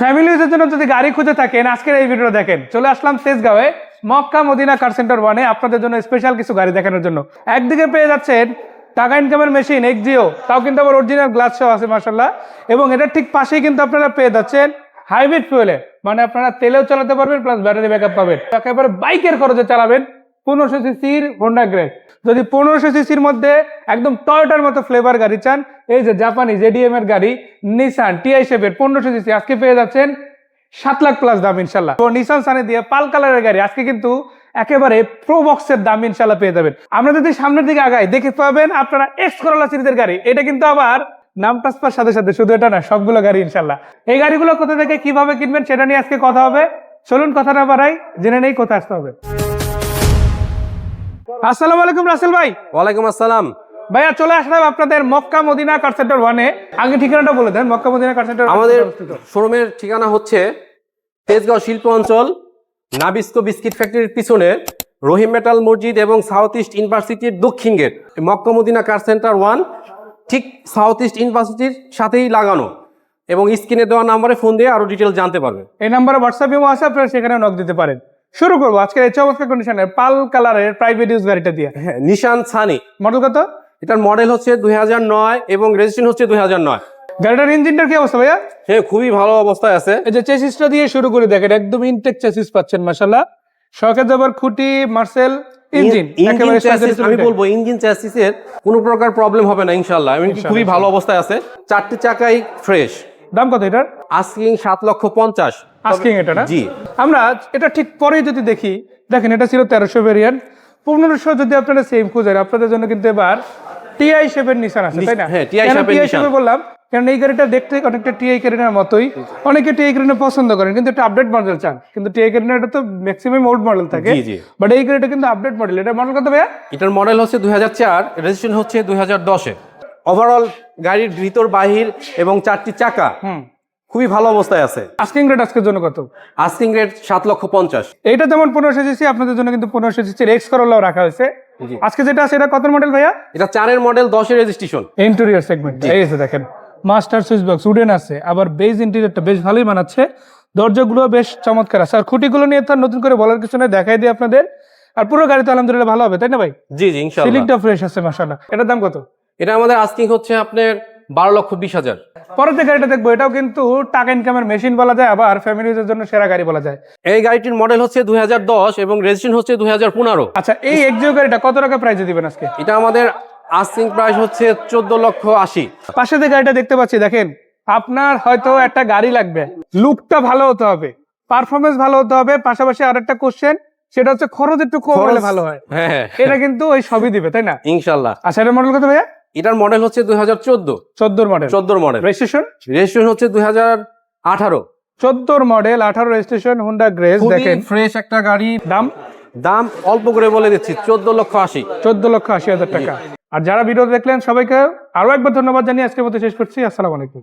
Family ইউজের জন্য যদি গাড়ি খুঁজে থাকেন, আজকের এই ভিডিও দেখেন। চলে আসলাম তেজগাঁওয়ে মক্কা মদিনা কার সেন্টার ওয়ানে আপনাদের জন্য স্পেশাল কিছু গাড়ি দেখানোর জন্য। একদিকে পেয়ে যাচ্ছেন টাকা ইনকামের মেশিন এক্সিও তাও কিন্তু আবার অরিজিনাল গ্লাস সহ আছে মাসাল্লাহ এবং এটার ঠিক পাশেই কিন্তু আপনারা পেয়ে যাচ্ছেন হাইব্রিড ফুয়েলে মানে আপনারা তেলেও চালাতে পারবেন প্লাস ব্যাটারি ব্যাকআপ পাবেন। একেবারে বাইকের খরচে চালাবেন। পনেরোশো সিসির হোন্ডা গ্রেড যদি পনেরোশো সিসির মধ্যে একদম টয়টার মতো ফ্লেভার গাড়ি চান, এই যে জাপানি জেডিএম এর গাড়ি নিসান টিআই শেপের পনেরোশো সিসি আজকে পেয়ে যাচ্ছেন সাত লাখ প্লাস দাম ইনশাল্লাহ। তো নিসান সানে দিয়ে পাল কালারের গাড়ি আজকে কিন্তু একেবারে প্রো বক্সের দাম ইনশাল্লাহ পেয়ে যাবেন। আমরা যদি সামনের দিকে আগাই, দেখে পাবেন আপনারা এক্স করোলা সিরিজের গাড়ি। এটা কিন্তু আবার নাম ট্রান্সফার সাথে সাথে, শুধু এটা না, সবগুলো গাড়ি ইনশাল্লাহ। এই গাড়িগুলো কোথা থেকে কীভাবে কিনবেন সেটা নিয়ে আজকে কথা হবে। চলুন কথা না বাড়াই, জেনে নেই কোথায় আসতে হবে। আসসালামু আলাইকুম রাসেল ভাই। ওয়ালাইকুম আসসালাম। ভাইয়া চলে আসলাম আপনাদের মক্কা মদিনা কার সেন্টার ওয়ানে আগে ঠিকানাটা বলে দেন মক্কা মদিনা কার সেন্টার আমাদের শোরুমের ঠিকানা হচ্ছে তেজগাঁও শিল্প অঞ্চল নাবিস্কো বিস্কিট ফ্যাক্টরির পিছনে রহিম মেটাল মসজিদ এবং সাউথ ইস্ট ইউনিভার্সিটির দক্ষিণ gate Makka Madina car centre one ঠিক সাউথ ইস্ট ইউনিভার্সিটির সাথেই লাগানো। এবং স্ক্রিনে দেওয়া নাম্বারে ফোন দিয়ে আরও ডিটেল জানতে পারবে এই নাম্বারে হোয়াটসঅ্যাপ ইমো আছে আপনারা সেখানে নক দিতে পারেন। শুরু করব। আজকের এই চমৎকার কন্ডিশনের পাল কালারের প্রাইভেট ইউজ গাড়িটা দিয়ে। হ্যাঁ নিশান সানি মডেল কত? এটার মডেল হচ্ছে দুই হাজার নয় এবং রেজিস্ট্রেশন হচ্ছে দুই গাড়িটার ইঞ্জিনটার কি অবস্থা ভাইয়া? হ্যাঁ খুবই ভালো অবস্থায় আছে। এই যে চেসিসটা দিয়ে শুরু করে দেখেন একদম ইনটেক চেসিস পাচ্ছেন মাশাল্লাহ শখের যাবার খুঁটি মার্সেল ইঞ্জিন আমি বলব ইঞ্জিন চ্যাসিসের কোনো প্রকার প্রবলেম হবে না ইনশাল্লাহ খুবই ভালো অবস্থায় আছে। চারটি চাকাই ফ্রেশ দাম কত এটার? আস্কিং সাত লক্ষ পঞ্চাশ। আস্কিং এটা না জি। আমরা এটা ঠিক পরেই যদি দেখি দেখেন এটা ছিল তেরোশো ভেরিয়েন্ট পনেরোশো যদি আপনারা সেম খুঁজেন আপনাদের জন্য কিন্তু এবার টিআই শেপের নিশান আছে তাই না? হ্যাঁ, shape এ বললাম কারণ এই গাড়িটা দেখতে অনেকটা টিআই ক্যারিনার মতোই। অনেকে টিআই ক্যারিনা পছন্দ করেন কিন্তু একটা আপডেট মডেল চান। কিন্তু টিআই ক্যারিনাটা তো ম্যাক্সিমাম ওল্ড মডেল থাকে। বাট এই গাড়িটা কিন্তু আপডেট মডেল এটা মডেল কত ভাইয়া? এটার মডেল হচ্ছে দুই হাজার চার রেজিস্ট্রেশন হচ্ছে দুই হাজার দশে। ওভারঅল গাড়ির ভিতর বাহির এবং চারটি চাকা খুবই ভালো অবস্থায় আছে। আস্কিং রেট আজকের জন্য কত? আস্কিং রেট সাত লক্ষ পঞ্চাশ। এইটা যেমন পনেরোশো সিসি আপনাদের জন্য কিন্তু পনেরোশো সিসির এক্স করোলাও রাখা হয়েছে। আজকে যেটা আছে এটা কত মডেল ভাইয়া? এটা চারের মডেল দশের রেজিস্ট্রেশন ইন্টেরিয়র সেগমেন্ট এই আছে দেখেন মাস্টার সুইচ বক্স উডেন আছে আবার বেজ ইন্টেরিয়রটা বেশ ভালোই বানাচ্ছে। দরজাগুলো বেশ চমৎকার আছে। আর খুঁটিগুলো নিয়ে তো আর নতুন করে বলার কিছু নেই দেখাই দিই আপনাদের। আর পুরো গাড়ি তো আলহামদুলিল্লাহ ভালো হবে তাই না ভাই? জি জি ইনশাল্লাহ সিলিংটা ফ্রেশ আছে মাসাল্লাহ এটার দাম কত? এটা আমাদের আস্কিং হচ্ছে আপনার বারো লক্ষ বিশ হাজার। পরের যে গাড়িটা দেখব এটাও কিন্তু টাকা ইনকামের মেশিন বলা যায় আবার ফ্যামিলি ইউজের জন্য সেরা গাড়ি বলা যায়। এই গাড়িটির মডেল হচ্ছে দুই হাজার দশ এবং রেজিস্ট্রেশন হচ্ছে দুই হাজার পনেরো। আচ্ছা এই এক্সিও গাড়িটা কত টাকা প্রাইসে দিবেন আজকে? এটা আমাদের আস্কিং প্রাইস হচ্ছে চোদ্দ লক্ষ আশি। পাশে যে গাড়িটা দেখতে পাচ্ছি দেখেন আপনার হয়তো একটা গাড়ি লাগবে। লুকটা ভালো হতে হবে পারফরমেন্স ভালো হতে হবে পাশাপাশি আরেকটা কোশ্চেন সেটা হচ্ছে খরচ একটু কম হলে ভালো হয়। হ্যাঁ। হ্যাঁ এটা কিন্তু ওই সবই দিবে তাই না? ইনশাল্লাহ। আচ্ছা এটা মডেল কত ভাইয়া? এটার মডেল হচ্ছে দুই হাজার চোদ্দ। চোদ্দোর মডেল চোদ্দোর মডেল রেজিস্ট্রেশন রেজিস্ট্রেশন হচ্ছে দুই হাজার আঠারো। চোদ্দোর মডেল আঠারো রেজিস্ট্রেশন হুন্ডা গ্রেস দেখেন। ফ্রেশ একটা গাড়ি। দাম? দাম অল্প করে বলে দিচ্ছি চোদ্দ লক্ষ আশি। চোদ্দ লক্ষ আশি হাজার টাকা। আর যারা ভিডিও দেখলেন সবাইকে আরও একবার ধন্যবাদ জানিয়ে আজকের মতো শেষ করছি। আসসালামু আলাইকুম।